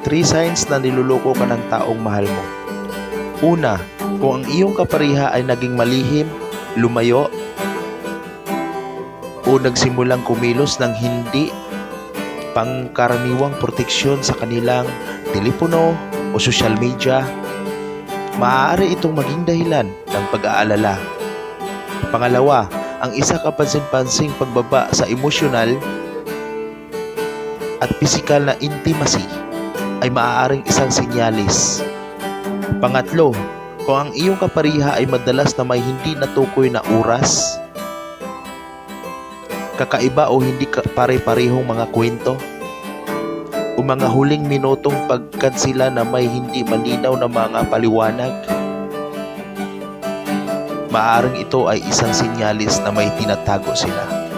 Three signs na niluloko ka ng taong mahal mo. Una, kung ang iyong kapariha ay naging malihim, lumayo, o nagsimulang kumilos ng hindi pangkaraniwang proteksyon sa kanilang telepono o social media, maaari itong maging dahilan ng pag-aalala. Pangalawa, ang isa kapansin-pansing pagbaba sa emosyonal at pisikal na intimacy ay maaaring isang sinyalis. Pangatlo, kung ang iyong kapariha ay madalas na may hindi natukoy na oras, kakaiba o hindi pare-parehong mga kwento, o mga huling minutong pagkansila na may hindi malinaw na mga paliwanag, maaring ito ay isang sinyalis na may tinatago sila.